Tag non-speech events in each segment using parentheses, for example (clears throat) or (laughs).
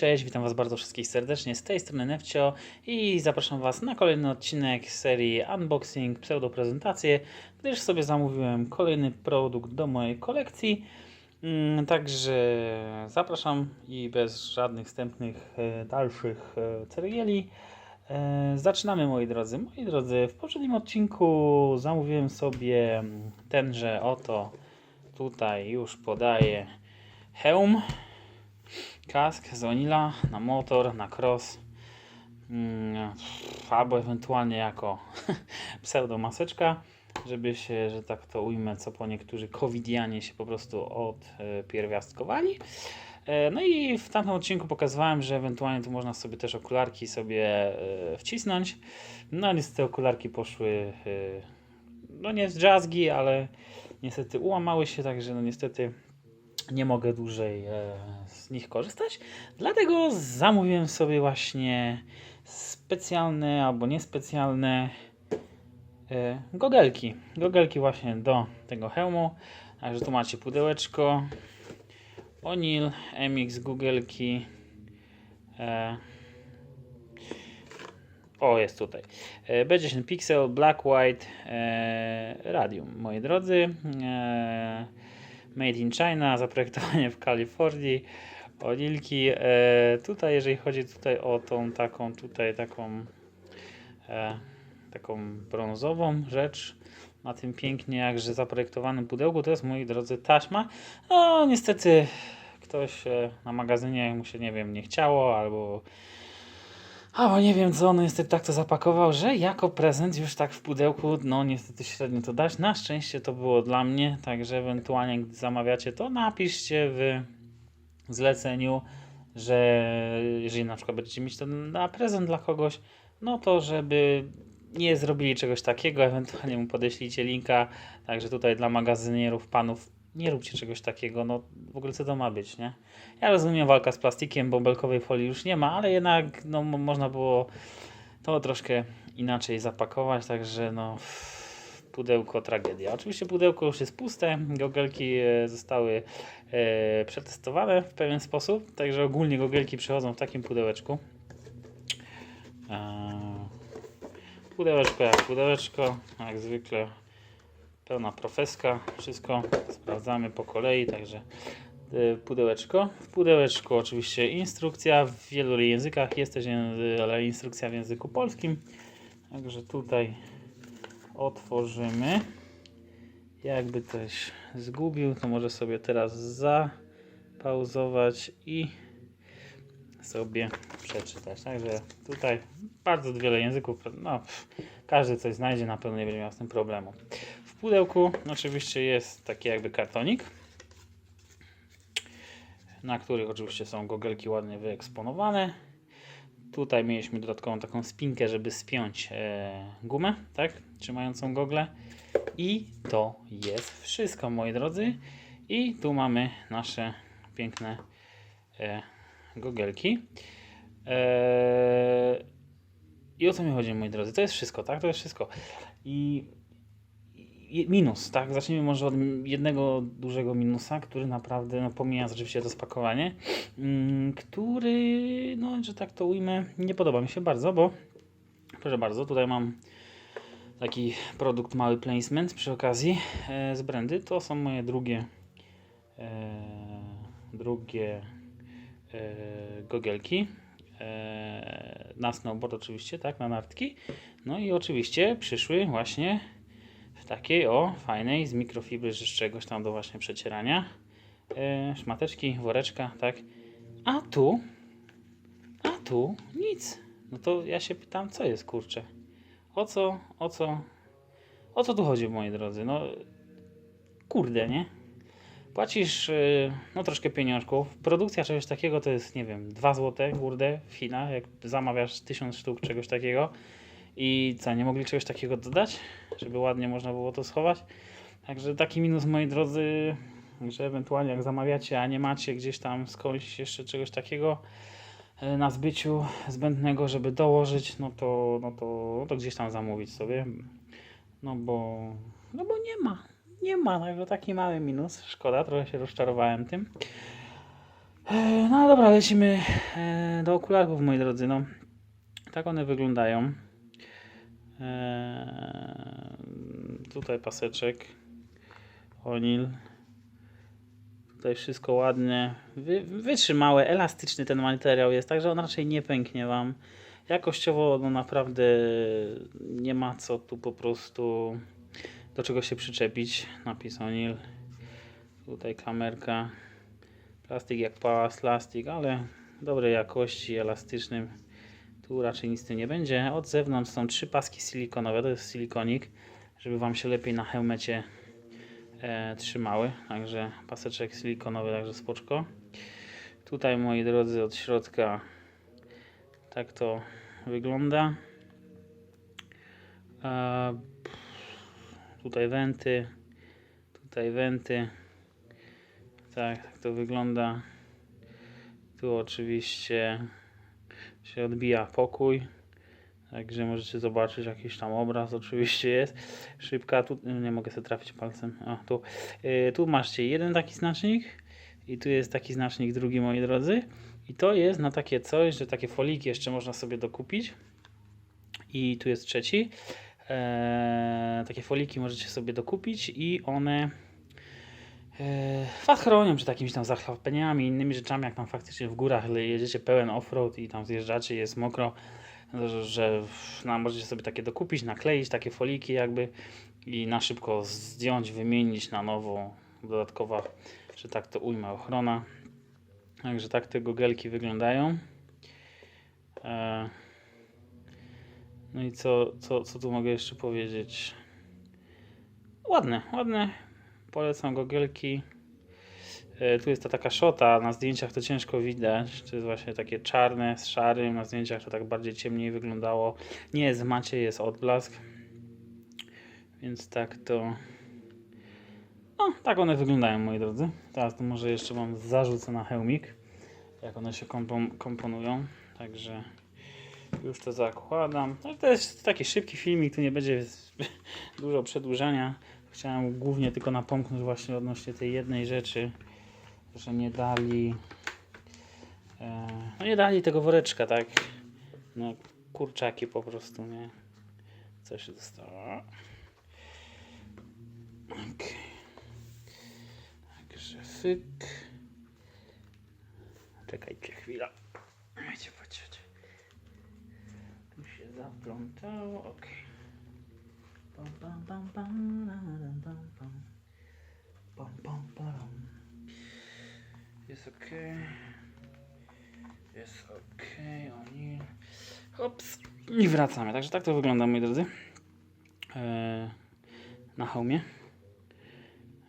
cześć, witam Was bardzo wszystkich serdecznie z tej strony Nefcio i zapraszam Was na kolejny odcinek serii Unboxing, pseudoprezentacje, gdyż sobie zamówiłem kolejny produkt do mojej kolekcji. Mm, Także zapraszam i bez żadnych wstępnych e, dalszych e, ceregieli. E, Zaczynamy moi drodzy. Moi drodzy, w poprzednim odcinku zamówiłem sobie mm, tenże oto tutaj już podaję hełm kask z Onila na motor, na cross, mm, albo ewentualnie jako (laughs) pseudomaseczka, żeby się, że tak to ujmę, co po niektórzy covidianie się po prostu odpierwiastkowali. E, No i w tamtym odcinku pokazywałem, że ewentualnie tu można sobie też okularki sobie e, wcisnąć. No niestety te okularki poszły, e, no nie z jazzgi, ale niestety ułamały się, także no niestety nie mogę dłużej e, z nich korzystać. Dlatego zamówiłem sobie właśnie specjalne albo niespecjalne e, gogelki. Gogelki właśnie do tego hełmu. Także tu macie pudełeczko. Onil, MX gogelki. E, o, jest tutaj. E, B10 Pixel, Black White, e, Radium, moi drodzy. E, Made in China, zaprojektowanie w Kalifornii. Onilki. E, tutaj, jeżeli chodzi tutaj o tą taką, tutaj taką e, taką brązową rzecz na tym pięknie jakże zaprojektowanym pudełku, to jest, moi drodzy, taśma. No, niestety ktoś e, na magazynie mu się, nie wiem, nie chciało, albo albo nie wiem co, on niestety tak to zapakował, że jako prezent już tak w pudełku, no niestety średnio to dać. Na szczęście to było dla mnie, także ewentualnie gdy zamawiacie to, napiszcie w zleceniu, że jeżeli na przykład będziecie mieć to na prezent dla kogoś, no to żeby nie zrobili czegoś takiego, ewentualnie mu podeślijcie linka, także tutaj dla magazynierów, panów, nie róbcie czegoś takiego, no w ogóle co to ma być, nie? Ja rozumiem walka z plastikiem, bąbelkowej folii już nie ma, ale jednak no, mo- można było to troszkę inaczej zapakować, także no pudełko tragedia. Oczywiście pudełko już jest puste, gogelki e, zostały e, przetestowane w pewien sposób, także ogólnie gogelki przychodzą w takim pudełeczku. E, pudełeczko jak pudełeczko, jak zwykle pełna profeska, wszystko sprawdzamy po kolei, także e, pudełeczko. W pudełeczku oczywiście instrukcja w wielu językach, jest też ale instrukcja w języku polskim, także tutaj otworzymy. Jakby ktoś zgubił, to może sobie teraz zapauzować i sobie przeczytać. Także tutaj bardzo wiele języków, no każdy coś znajdzie, na pewno nie będzie miał z tym problemu. Pudełku oczywiście jest taki jakby kartonik, na których oczywiście są gogelki ładnie wyeksponowane. Tutaj mieliśmy dodatkową taką spinkę, żeby spiąć e, gumę, tak, trzymającą gogle. I to jest wszystko, moi drodzy. I tu mamy nasze piękne e, gogelki. E, I o co mi chodzi, moi drodzy? To jest wszystko, tak? To jest wszystko. I- minus, tak? Zacznijmy może od jednego dużego minusa, który naprawdę, no pomijając oczywiście to spakowanie, mm, który, no, że tak to ujmę, nie podoba mi się bardzo, bo proszę bardzo, tutaj mam taki produkt, mały placement przy okazji e, z brandy. To są moje drugie e, drugie e, gogelki e, na snowboard oczywiście, tak, na nartki. No i oczywiście przyszły właśnie takiej o fajnej z mikrofibry z czegoś tam do właśnie przecierania e, szmateczki, woreczka, tak. A tu, a tu nic. No to ja się pytam, co jest kurczę? O co, o co, o co tu chodzi, moi drodzy? No, kurde, nie? Płacisz, yy, no troszkę pieniążków. Produkcja czegoś takiego to jest, nie wiem, 2 zł, kurde, w Chinach, jak zamawiasz 1000 sztuk czegoś takiego. I co, nie mogli czegoś takiego dodać, żeby ładnie można było to schować? Także taki minus, moi drodzy, że ewentualnie jak zamawiacie, a nie macie gdzieś tam skądś jeszcze czegoś takiego e, na zbyciu zbędnego, żeby dołożyć, no to, no to, no to gdzieś tam zamówić sobie. No bo, no bo nie ma. Nie ma, także taki mały minus. Szkoda, trochę się rozczarowałem tym. E, No dobra, lecimy e, do okularów, moi drodzy. No, tak one wyglądają. E, tutaj paseczek. Onil. Tutaj wszystko ładnie. Wy, wytrzymałe, elastyczny ten materiał jest, także on raczej nie pęknie Wam. Jakościowo no naprawdę nie ma co tu po prostu do czego się przyczepić. Napis Onil. Tutaj kamerka. Plastik jak plastik, ale dobrej jakości, elastycznym. Tu raczej nic nie będzie. Od zewnątrz są trzy paski silikonowe, to jest silikonik, żeby Wam się lepiej na helmecie e, trzymały. Także paseczek silikonowy, także spoczko. Tutaj moi drodzy od środka tak to wygląda. E, tutaj wenty, tutaj wenty. Tak, tak to wygląda. Tu oczywiście się odbija pokój. Także możecie zobaczyć jakiś tam obraz (laughs) oczywiście jest. Szybka, tu nie mogę sobie trafić palcem. A, tu, yy, tu macie jeden taki znacznik i tu jest taki znacznik drugi moi drodzy. I to jest na takie coś, że takie foliki jeszcze można sobie dokupić. I tu jest trzeci. Eee, takie foliki możecie sobie dokupić i one was chronią przed jakimiś tam zachlapeniami, innymi rzeczami, jak tam faktycznie w górach jedziecie pełen offroad i tam zjeżdżacie, jest mokro, że, że no, możecie sobie takie dokupić, nakleić takie foliki jakby i na szybko zdjąć, wymienić na nowo, dodatkowa, że tak to ujmę, ochrona. Także tak te gogelki wyglądają. E, no i co, co, co tu mogę jeszcze powiedzieć? Ładne, ładne. Polecam gogelki. E, Tu jest ta taka szota, na zdjęciach to ciężko widać. To jest właśnie takie czarne z szarym, na zdjęciach to tak bardziej ciemniej wyglądało. Nie jest w macie, jest odblask. Więc tak to... No, tak one wyglądają, moi drodzy. Teraz to może jeszcze Wam zarzucę na hełmik, jak one się kompon- komponują. Także już to zakładam. No, to jest taki szybki filmik, tu nie będzie (laughs) dużo przedłużania. Chciałem głównie tylko napomknąć właśnie odnośnie tej jednej rzeczy, że nie dali e, no nie dali tego woreczka, tak? No kurczaki po prostu, nie? Co się zostało? Okej. Także fyk. Czekajcie chwilę. Wiecie, patrzcie. Tu się zaplątało, okej. Pam, Jest ok. Jest ok, oni. Hops. I wracamy. Także tak to wygląda, moi drodzy. Eee, na hełmie.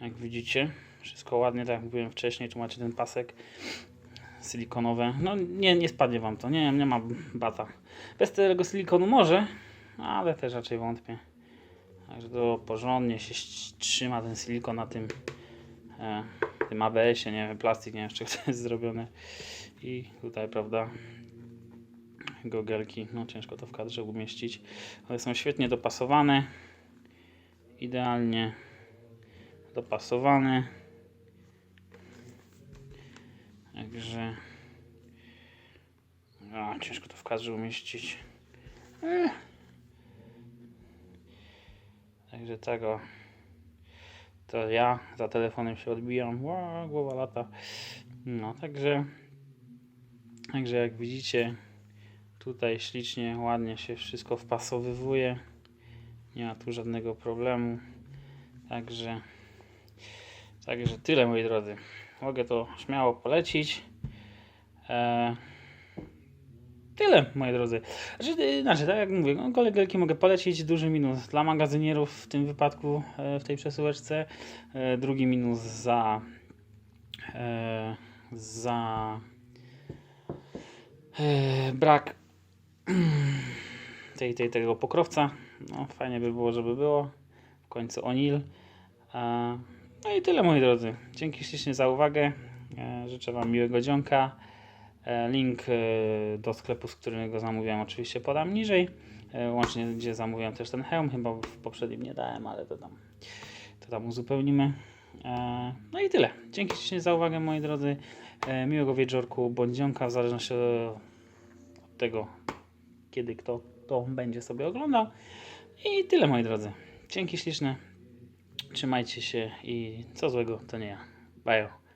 Jak widzicie, wszystko ładnie, tak jak mówiłem wcześniej. Tu macie ten pasek silikonowe. No nie, nie spadnie wam to. Nie, nie ma bata. Bez tego silikonu może, ale też raczej wątpię. Także to porządnie się trzyma ten silikon na tym, e, tym ABS-ie, nie wiem, plastik, nie wiem, czego (laughs) to jest zrobione. I tutaj, prawda, gogelki, no ciężko to w kadrze umieścić, ale są świetnie dopasowane, idealnie dopasowane. Także a, ciężko to w kadrze umieścić. Ech. Także tego. To ja za telefonem się odbijam. Ła, głowa lata. No, także. Także jak widzicie, tutaj ślicznie, ładnie się wszystko wpasowywuje. Nie ma tu żadnego problemu. Także. Także tyle moi drodzy. Mogę to śmiało polecić. E, tyle moi drodzy. Znaczy, y, znaczy tak jak mówię, no, mogę polecić. Duży minus dla magazynierów w tym wypadku e, w tej przesyłeczce. E, drugi minus za e, za brak (clears throat) tej, tej, tego pokrowca. No, fajnie by było, żeby było. W końcu Onil. No i tyle moi drodzy. Dzięki ślicznie za uwagę. Życzę Wam miłego dzionka. E, link e, do sklepu, z którego zamówiłem, oczywiście podam niżej. E, łącznie, gdzie zamówiłem też ten hełm, chyba w poprzednim nie dałem, ale dodam. To tam uzupełnimy. No i tyle. Dzięki Ci za uwagę, moi drodzy. Miłego wieczorku bądź dzionka, w zależności od tego, kiedy kto to będzie sobie oglądał. I tyle, moi drodzy. Dzięki śliczne. Trzymajcie się i co złego, to nie ja. Bajo.